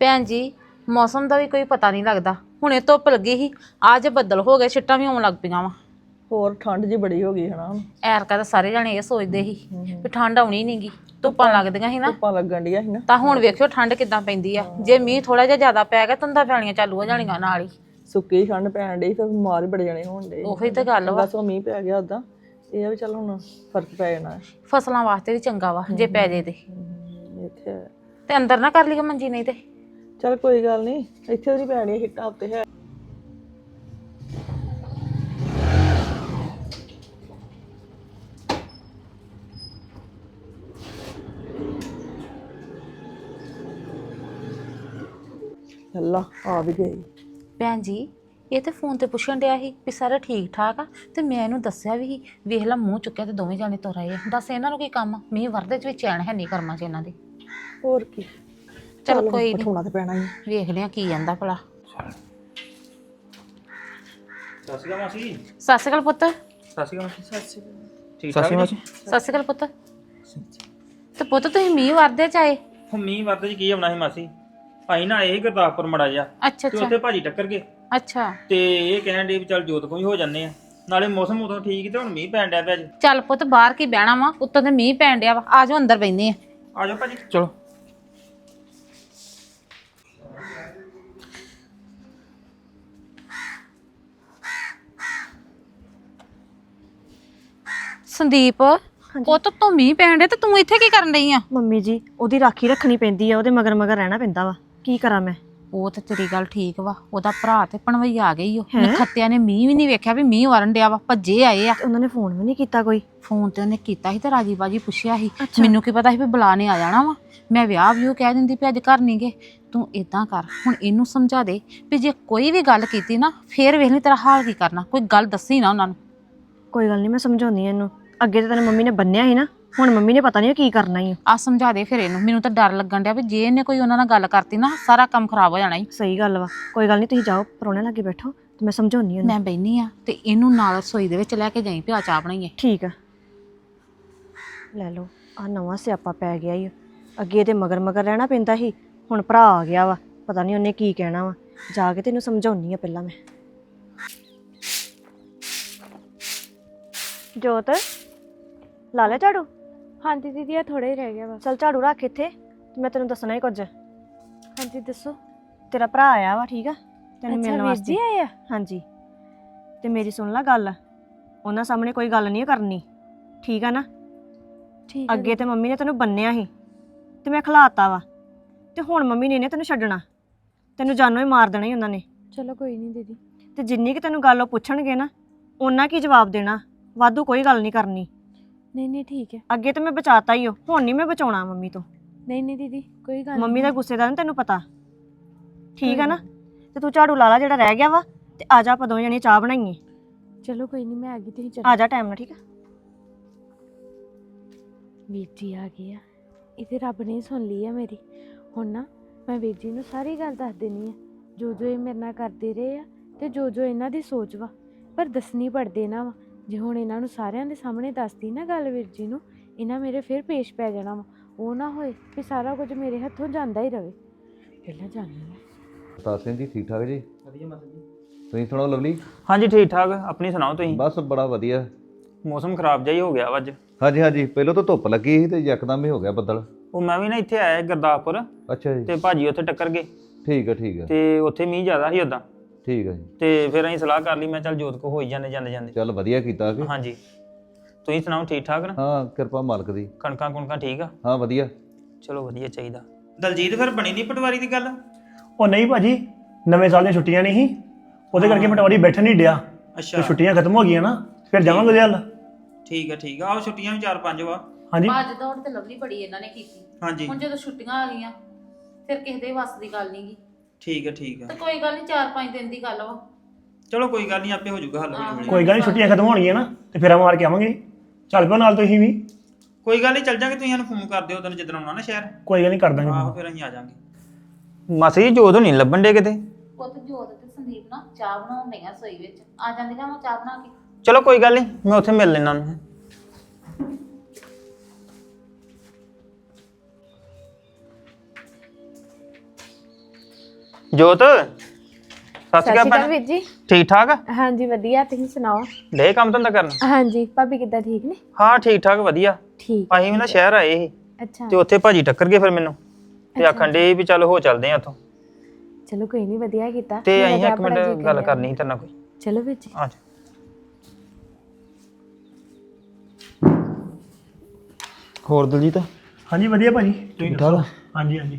ਭੈਣ ਜੀ ਮੌਸਮ ਦਾ ਵੀ ਕੋਈ ਪਤਾ ਨਹੀਂ ਲੱਗਦਾ। ਹੁਣੇ ਧੁੱਪ ਲੱਗੀ ਸੀ ਅੱਜ ਬੱਦਲ ਹੋ ਗਏ ਛਿੱਟਾਂ ਵੀ ਆਉਣ ਲੱਗ ਪਈਆਂ ਵਾ। ਹੋਰ ਠੰਡ ਜੀ ਬੜੀ ਹੋ ਗਈ ਹਨਾ। ਐਰਕਾ ਤਾਂ ਸਾਰੇ ਜਣੇ ਇਹ ਸੋਚਦੇ ਸੀ ਵੀ ਠੰਡ ਆਉਣੀ ਨਹੀਂਗੀ ਧੁੱਪਾਂ ਲੱਗਦੀਆਂ ਸੀ ਨਾ। ਧੁੱਪਾਂ ਲੱਗਣ ਡੀਆਂ ਸੀ ਨਾ। ਤਾਂ ਹੁਣ ਵੇਖਿਓ ਠੰਡ ਕਿਦਾਂ ਪੈਂਦੀ ਆ। ਜੇ ਮੀਂਹ ਥੋੜਾ ਜਿਹਾ ਜ਼ਿਆਦਾ ਪੈ ਗਿਆ ਧੁੰਦਾਂ ਪੈਣੀਆਂ ਚਾਲੂ ਹੋ ਜਾਣੀਆਂ ਨਾਲ ਹੀ। ਸੁੱਕੀ ਠੰਡ ਪੈਣ ਡਈ ਫਿਰ ਬਿਮਾਰ ਹੀ ਬੜੇ ਜਣੇ ਹੋਣ ਡੇ ਉਹੀ ਤਾਂ ਗੱਲ ਵਾ। ਬਸ ਉਹ ਮੀਂਹ ਪੈ ਗਿਆ ਉਦਾਂ ਇਹ ਆ ਵੀ ਚੱਲ ਹੁਣ ਫ਼ਰਕ ਪੈ ਜਾਣਾ। ਹੈ। ਫਸਲਾਂ ਵਾਸਤੇ ਵੀ ਚੰਗਾ ਵਾ ਜੇ ਪੈ ਜੇ ਤੇ। ਹਮ, ਇੱਥੇ ਹੈ। ਤੇ ਅੰਦਰ ਨਾ ਕਰ ਲਈਏ ਮੰਜੀ ਨਹੀਂ ਤੇ। ਚੱਲ ਕੋਈ ਗੱਲ ਨਹੀਂ ਇੱਥੇ ਨਹੀਂ ਪੈਣੀ ਹਿੱਟਾਂ ਉੱਤੇ ਹੈ। ਅੱਲਾ ਆ ਵੀ ਗਈ। ਭੈਣ ਜੀ ਇਹ ਤੇ ਫੋਨ ਤੇ ਪੁੱਛਣ ਡਿਆ ਸੀ ਵੀ ਸਾਰਾ ਠੀਕ ਠਾਕ ਆ ਤੇ ਮੈਂ ਇਹਨੂੰ ਦੱਸਿਆ ਵੀ ਸੀ, ਵੇਖ ਲਾ ਮੂੰਹ ਚੁੱਕਿਆ ਤੇ ਦੋਵੇਂ ਜਾਣੇ ਤੁਰ ਆਏ ਆ। ਦੱਸ ਇਹਨਾਂ ਨੂੰ ਕੀ ਕੰਮ ਆ? ਮੀਂਹ ਵਰਦੇ ਚ ਵੀ ਚੈਨ ਹੈ ਨਹੀਂ ਕਰਮਾਂ ਚ ਇਹਨਾਂ ਦੇ। ਹੋਰ ਕੀ? ਚਲ ਕੋਈ ਨਹੀਂ ਪਠਾਉਣਾ ਤੇ ਪੈਣਾ ਹੀ ਆ। ਵੇਖ ਲਿਆ ਕੀ ਜਾਂਦਾ ਭਲਾ। ਸਤਿ ਸ਼੍ਰੀ ਅਕਾਲ ਮਾਸੀ ਸਤਿ ਸ਼੍ਰੀ ਅਕਾਲ ਪੁੱਤ। ਸਤਿ ਸ਼੍ਰੀ ਅਕਾਲ ਸਤਿ ਸ਼੍ਰੀ ਅਕਾਲ। ਠੀਕ ਠਾਕ ਮਾਸੀ। ਸਤਿ ਸ਼੍ਰੀ ਅਕਾਲ ਪੁੱਤ। ਤੇ ਪੁੱਤ ਤੁਸੀਂ ਮੀਂਹ ਵਰਦੇ ਚ ਆਏ? ਹੁਣ ਮੀਂਹ ਵਰਦੇ ਚ ਕੀ ਆਉਣਾ ਸੀ ਮਾਸੀ? ਅਸੀਂ ਨਾ ਸੀ ਗੁਰਦਾਸਪੁਰ ਮੜਾ ਜਾ ਅੱਛਾ ਤੇ ਅੱਛਾ। ਉੱਥੇ ਭਾਜੀ ਟੱਕਰ ਗਏ। ਅੱਛਾ। ਤੇ ਇਹ ਕਹਿਣ ਦੇ ਵੀ ਚੱਲ ਜੋਤ ਕੋਈ ਹੋ ਜੰਨੇ ਆ। ਨਾਲੇ ਮੌਸਮ ਉਦੋਂ ਠੀਕ ਤੇ ਹੁਣ ਮੀਂਹ ਪੈਣ ਡਿਆ ਪਿਆ ਜੀ। ਚੱਲ ਪੁੱਤ ਬਾਹਰ ਕੀ ਬਹਿਣਾ ਵਾ? ਉੱਤੋਂ ਤੇ ਮੀਂਹ ਪੈਣ ਡਿਆ ਵਾ। ਆ ਜਾਓ ਅੰਦਰ ਬੈਠਨੇ ਆ। ਆ ਜਾਓ ਭਾਜੀ। ਚਲੋ। ਸੰਦੀਪ ਪੁੱਤ ਤੂੰ ਮੀਂਹ ਪੈਣ ਡਿਆ ਤੇ ਤੂੰ ਇੱਥੇ ਕੀ ਕਰਨ ਡਈ ਆ? ਮੰਮੀ ਜੀ ਉਹਦੀ ਰਾਖੀ ਰੱਖਣੀ ਪੈਂਦੀ ਆ ਉਹਦੇ ਮਗਰ ਮਗਰ ਰਹਿਣਾ ਪੈਂਦਾ ਵਾ। ਕੀ ਕਰਾਂ ਮੈਂ? ਉਹ ਤੇ ਤੇਰੀ ਗੱਲ ਠੀਕ ਵਾ ਉਹਦਾ ਭਰਾ ਤੇ ਪਣਵਈ ਆ ਗਈ ਓ। ਨਖੱਤਿਆਂ ਨੇ ਮੀਂਹ ਵੀ ਨਹੀਂ ਵੇਖਿਆ ਵੀ ਮੀਂਹ ਵਰਨ ਡਿਆ ਵਾ ਭੱਜੇ ਆਏ ਆ। ਤੇ ਉਹਨਾਂ ਨੇ ਫੋਨ ਵੀ ਨਹੀਂ ਕੀਤਾ ਕੋਈ? ਫੋਨ ਤੇ ਉਹਨੇ ਕੀਤਾ ਸੀ ਤੇ ਰਾਜੀ ਬਾਜੀ ਪੁੱਛਿਆ ਸੀ। ਮੈਨੂੰ ਕੀ ਪਤਾ ਸੀ ਵੀ ਬੁਲਾ ਨੇ ਆ ਜਾਣਾ ਵਾ। ਮੈਂ ਵਿਆਹ ਵੀ ਉਹ ਕਹਿ ਦਿੰਦੀ ਵੀ ਅੱਜ ਘਰ ਨਹੀਂ ਗਏ ਤੂੰ ਇਦਾਂ ਕਰ ਹੁਣ ਇਹਨੂੰ ਸਮਝਾ ਦੇ ਵੀ ਜੇ ਕੋਈ ਵੀ ਗੱਲ ਕੀਤੀ ਨਾ ਫੇਰ ਵੇਖ ਲਈ ਤੇਰਾ ਹਾਲ ਕੀ ਕਰਨਾ ਕੋਈ ਗੱਲ ਦੱਸੀ ਨਾ ਉਹਨਾਂ ਨੂੰ। ਕੋਈ ਗੱਲ ਨਹੀਂ ਮੈਂ ਸਮਝਾਉਣੀ ਆ ਇਹਨੂੰ। ਅੱਗੇ ਤੇ ਤੇਰੀ ਮੰਮੀ ਨੇ ਬੰਨਿਆ ਸੀ ਨਾ ਹੁਣ ਮੰਮੀ ਨੇ ਪਤਾ ਨਹੀਂ ਕੀ ਕਰਨਾ ਹੀ ਆ। ਸਮਝਾ ਦੇ ਫਿਰ ਇਹਨੂੰ ਮੈਨੂੰ ਤਾਂ ਡਰ ਲੱਗਣ ਡਿਆ ਵੀ ਜੇ ਇਹਨੇ ਕੋਈ ਉਹਨਾਂ ਨਾਲ ਗੱਲ ਕਰਤੀ ਨਾ ਸਾਰਾ ਕੰਮ ਖਰਾਬ ਹੋ ਜਾਣਾ ਈ। ਸਹੀ ਗੱਲ ਵਾ ਕੋਈ ਗੱਲ ਨਹੀਂ ਤੁਸੀਂ ਜਾਓ ਪਰੋਣੇ ਲਾਗੇ ਬੈਠੋ ਤੇ ਮੈਂ ਸਮਝਾਉਣੀ ਉਹਨੂੰ। ਮੈਂ ਬੈਣੀ ਆ ਤੇ ਇਹਨੂੰ ਨਾਲ ਰਸੋਈ ਦੇ ਵਿੱਚ ਲੈ ਕੇ ਜਾਈ ਪਿਆ ਚਾਹ ਬਣਾਈਏ। ਠੀਕ ਆ। ਲੈ ਲਓ ਆ ਨਵਾਂ ਸਿਆਪਾ ਪੈ ਗਿਆ ਈ ਅੱਗੇ ਤੇ ਮਗਰ ਮਗਰ ਰਹਿਣਾ ਪੈਂਦਾ ਸੀ ਹੁਣ ਭਰਾ ਆ ਗਿਆ ਵਾ ਪਤਾ ਨਹੀਂ ਉਹਨੇ ਕੀ ਕਹਿਣਾ ਵਾ। ਜਾ ਕੇ ਤੈਨੂੰ ਸਮਝਾਉਣੀ ਆ ਪਹਿਲਾਂ ਮੈਂ। ਜੋਤ ਲਾ ਲੈ ਝਾੜੂ? ਹਾਂਜੀ ਦੀਦੀ ਆ ਥੋੜਾ ਹੀ ਰਹਿ ਗਿਆ ਬਸ। ਚਲ ਝਾੜੂ ਰੱਖ ਇੱਥੇ ਤੇ ਮੈਂ ਤੈਨੂੰ ਦੱਸਣਾ ਹੀ ਕੁਝ। ਹਾਂਜੀ ਦੱਸੋ। ਤੇਰਾ ਭਰਾ ਆਇਆ ਵਾ ਠੀਕ ਆ? ਤੈਨੂੰ ਮਿਲਣ ਵਾਸਤੇ ਜੀ ਆਏ ਆ ਹਾਂਜੀ। ਤੇ ਮੇਰੀ ਸੁਣ ਲੈ ਗੱਲ। ਉਹਨਾਂ ਸਾਹਮਣੇ ਕੋਈ ਗੱਲ ਨਹੀਂ ਕਰਨੀ। ਠੀਕ ਆ ਨਾ? ਠੀਕ ਅੱਗੇ ਤੇ ਮੰਮੀ ਨੇ ਤੈਨੂੰ ਬੰਨਿਆ ਸੀ। ਤੇ ਮੈਂ ਖਿਲਾਤਾ ਵਾ। ਤੇ ਹੁਣ ਮੰਮੀ ਨੇ ਨੀ ਤੈਨੂੰ ਛੱਡਣਾ। ਤੈਨੂੰ ਜਾਨੋਂ ਹੀ ਮਾਰ ਦੇਣਾ ਹੀ ਉਹਨਾਂ ਨੇ। ਚਲੋ ਕੋਈ ਨਹੀਂ ਦੀਦੀ। ਤੇ ਜਿੰਨੀ ਕਿ ਤੈਨੂੰ ਗੱਲ ਉਹ ਪੁੱਛਣਗੇ ਨਾ ਉਹਨਾਂ ਕੀ ਜਵਾਬ ਦੇਣਾ? ਵਾਧੂ ਕੋਈ ਗੱਲ ਨਹੀਂ ਕਰਨੀ। ਨਹੀਂ ਨਹੀਂ ਠੀਕ ਹੈ। ਅੱਗੇ ਤੇ ਮੈਂ ਬਚਾਤਾ ਹੀ ਉਹ ਹੁਣ ਨਹੀਂ ਮੈਂ ਬਚਾਉਣਾ ਮੰਮੀ ਤੋਂ। ਨਹੀਂ ਨਹੀਂ ਦੀਦੀ ਕੋਈ ਗੱਲ ਮੰਮੀ ਦਾ। ਗੁੱਸੇ ਦਾ ਨੀ ਤੈਨੂੰ ਪਤਾ। ਠੀਕ ਆ ਨਾ? ਤੇ ਤੂੰ ਝਾੜੂ ਲਾ ਲਾ ਜਿਹੜਾ ਰਹਿ ਗਿਆ ਵਾ ਤੇ ਆ ਜਾ ਆਪਾਂ ਦੋਵੇਂ ਜਣੇ ਚਾਹ ਬਣਾਈਏ। ਚਲੋ ਕੋਈ ਨਹੀਂ ਮੈਂ ਆ ਗਈ ਤੁਸੀਂ ਚਲੋ। ਆ ਜਾ ਟਾਈਮ ਨਾਲ ਠੀਕ ਆ ਵੀਰ ਜੀ ਆ ਗਏ ਆ। ਇਹ ਤੇ ਰੱਬ ਨੇ ਹੀ ਸੁਣ ਲਈ ਆ ਮੇਰੀ। ਹੁਣ ਨਾ ਮੈਂ ਵੀਰ ਜੀ ਨੂੰ ਸਾਰੀ ਗੱਲ ਦੱਸ ਦੇਣੀ ਆ। ਜੋ ਜੋ ਇਹ ਮੇਰੇ ਨਾਲ ਕਰਦੇ ਰਹੇ ਆ ਤੇ ਜੋ ਜੋ ਇਹਨਾਂ ਦੀ ਸੋਚ ਵਾ ਪਰ ਦੱਸਣੀ ਪੜਦੇ ਨਾ ਵਾ। ਜੇ ਹੁਣ ਇਹਨਾਂ ਨੂੰ ਸਾਰਿਆਂ ਦੇ ਸਾਹਮਣੇ ਦੱਸਦੀ ਨਾ ਗੱਲ ਵੀਰ ਜੀ ਨੂੰ ਇਹਨਾਂ ਮੇਰੇ ਫਿਰ ਪੇਸ਼ ਪੈ ਜਾਣਾ ਵਾ। ਉਹ ਨਾ ਹੋਏ ਕਿ ਸਾਰਾ ਕੁਝ ਮੇਰੇ ਹੱਥੋਂ ਜਾਂਦਾ ਹੀ ਰਵੇ। ਪਹਿਲਾਂ ਜਾਣੀ ਪ੍ਰਤਾਪ ਸਿੰਘ ਜੀ ਠੀਕ ਠਾਕ ਜੀ? ਵਧੀਆ ਮਾਸੀ ਜੀ। ਤੁਸੀਂ ਸੁਣਾਓ ਲਵਲੀ? ਹਾਂਜੀ ਠੀਕ ਠਾਕ। ਆਪਣੀ ਸੁਣਾਓ ਤੁਸੀਂ? ਬਸ ਬੜਾ ਵਧੀਆ। ਮੌਸਮ ਖਰਾਬ ਜਿਹਾ ਹੀ ਹੋ ਗਿਆ ਵਾ ਅੱਜ। ਹਾਂਜੀ ਹਾਂਜੀ। ਪਹਿਲਾਂ ਤਾਂ ਧੁੱਪ ਲੱਗੀ ਸੀ ਤੇ ਯਕਦਮ ਹੀ ਹੋ ਗਿਆ ਬੱਦਲ। ਉਹ ਮੈਂ ਵੀ ਨਾ ਇੱਥੇ ਆਇਆ ਗੁਰਦਾਸਪੁਰ। ਅੱਛਾ ਜੀ। ਤੇ ਭਾਜੀ ਉੱਥੇ ਟੱਕਰ ਗਏ। ਠੀਕ ਹੈ ਠੀਕ ਹੈ ਤੇ ਉੱਥੇ ਮੀਂਹ ਜ਼ਿਆਦਾ ਸੀ ਉਦਾਂ ਠੀਕ ਹੈ ਜੀ। ਤੇ ਫਿਰ ਅਸੀਂ ਸਲਾਹ ਕਰ ਲਈ ਮੈਂ ਚੱਲ ਜੋਤ ਕੋ ਹੋਈ ਜਾਂਦੇ ਜਾਂਦੇ ਜਾਂਦੇ। ਚੱਲ ਵਧੀਆ ਕੀਤਾ ਕਿ? ਹਾਂਜੀ। ਤੁਸੀਂ ਸੁਣਾਓ ਠੀਕ ਠਾਕ ਨਾ? ਹਾਂ ਕਿਰਪਾ ਮਾਲਕ ਦੀ। ਕਣਕਾਂ ਕੁਣਕਾਂ ਠੀਕ ਆ? ਹਾਂ ਵਧੀਆ। ਚਲੋ ਵਧੀਆ ਚਾਹੀਦਾ। ਦਲਜੀਤ ਫਿਰ ਬਣੀ ਨਹੀਂ ਪਟਵਾਰੀ ਦੀ ਗੱਲ? ਉਹ ਨਹੀਂ ਭਾਜੀ ਨਵੇਂ ਸਾਲ ਦੀਆਂ ਛੁੱਟੀਆਂ ਨਹੀਂ ਸੀ। ਉਹਦੇ ਕਰਕੇ ਪਟਵਾਰੀ ਬੈਠਣ ਨਹੀਂ ਡਿਆ। ਅੱਛਾ। ਤੇ ਛੁੱਟੀਆਂ ਖਤਮ ਹੋ ਗਈਆਂ ਨਾ ਫਿਰ ਜਾਵਾਂਗੇ ਉਹਦੇ ਹੱਲ ਠੀਕ ਆ ਠੀਕ ਆ। ਆਹ ਛੁੱਟੀਆਂ ਵੀ 4-5 ਵਾ। ਹਾਂਜੀ। ਭੱਜ ਦੌੜ ਤੇ ਲਵਲੀ ਬੜੀ ਇਹਨਾਂ ਨੇ ਕੀਤੀ। ਹਾਂਜੀ। ਹੁਣ ਜਦੋਂ ਛੁੱਟੀਆਂ ਆ ਗਈਆਂ ਫਿਰ ਕਿਸੇ ਦੇ ਵੱਸ ਦੀ ਗੱਲ ਨਹੀਂਗੀ ਠੀਕ ਆ ਠੀਕ ਤੇ ਕੋਈ ਗੱਲ ਨਹੀਂ 4-5 ਦਿਨ ਦੀ ਗੱਲ ਵਾ। ਚਲੋ ਕੋਈ ਗੱਲ ਨਹੀਂ ਆਪੇ ਹੋ ਜਾਊਗਾ ਹੱਲ ਹੌਲੀ ਹੌਲੀ ਕੋਈ ਗੱਲ ਨਹੀਂ ਛੁੱਟੀਆਂ ਖਤਮ ਹੋਣਗੀਆਂ ਨਾ ਤੇ ਫਿਰ ਆ ਮਾਰ ਕੇ ਆਵਾਂਗੇ। ਚੱਲ ਪਿਓ ਨਾਲ ਤੁਸੀਂ ਵੀ। ਕੋਈ ਗੱਲ ਨਹੀਂ ਚੱਲ ਜਾਾਂਗੇ ਤੁਸੀਂ ਸਾਨੂੰ ਫੋਨ ਕਰ ਦਿਓ ਤੈਨੂੰ ਜਦੋਂ ਆਉਣਾ ਨਾ ਸ਼ਹਿਰ। ਕੋਈ ਗੱਲ ਨਹੀਂ ਕਰ ਦਾਂਗੇ ਆਹੋ ਫਿਰ ਅਸੀਂ ਆ ਜਾਾਂਗੇ। ਮਾਸੀ ਜੀ ਜੋਤ ਨਹੀਂ ਲੱਭਣ ਦੇ ਕਿਤੇ? ਪੁੱਤ ਜੋਤ ਤੇ ਸੰਦੀਪ ਨਾ ਚਾਹ ਬਣਾਉਣ ਡਈਆਂ ਸੋਈ ਵਿੱਚ। ਆ ਜਾਂਦੀਆਂ ਮੈਂ ਚਾਹ ਬਣਾ ਕੇ? ਚਲੋ ਕੋਈ ਗੱਲ ਨਹੀਂ ਮੈਂ ਉੱਥੇ ਮਿਲ ਲੈਣਾ ਉਹਨੂੰ ਜੋਤ ਸਤਿ ਸ਼੍ਰੀ ਅਕਾਲ ਭੈਣ ਵੀਰ ਜੀ। ਠੀਕ ਠਾਕ? ਹਾਂਜੀ ਵਧੀਆ ਤੁਸੀਂ ਸੁਣਾਓ? ਡੇ ਕੰਮ ਧੰਦਾ ਕਰਨ? ਹਾਂਜੀ ਭਾਬੀ ਕਿੱਦਾਂ ਠੀਕ ਨੇ? ਹਾਂ ਠੀਕ ਠਾਕ ਵਧੀਆ। ਠੀਕ। ਅਸੀਂ ਵੀ ਨਾ ਸ਼ਹਿਰ ਆਏ ਸੀ ਅੱਛਾ। ਤੇ ਉੱਥੇ ਭਾਜੀ ਟੱਕਰ ਗਏ ਫਿਰ ਮੈਨੂੰ ਤੇ ਆਖਣ ਦੇ ਵੀ ਚੱਲ ਹੋ ਚੱਲਦੇ ਆ ਉੱਥੋਂ। ਚਲੋ ਕੋਈ ਨਹੀਂ ਵਧੀਆ ਕੀਤਾ। ਤੇ ਅਸੀਂ ਇੱਕ ਮਿੰਟ ਗੱਲ। ਕਰਨੀ ਸੀ ਤੇਰੇ ਨਾਲ ਕੋਈ। ਚਲੋ ਵੀਰ ਜੀ। ਆ ਜਾ। ਹੋਰ ਦਲਜੀਤ? ਹਾਂਜੀ ਵਧੀਆ ਭਾਜੀ। ਤੁਸੀਂ ਠੀਕ। ਹਾਂਜੀ ਹਾਂਜੀ।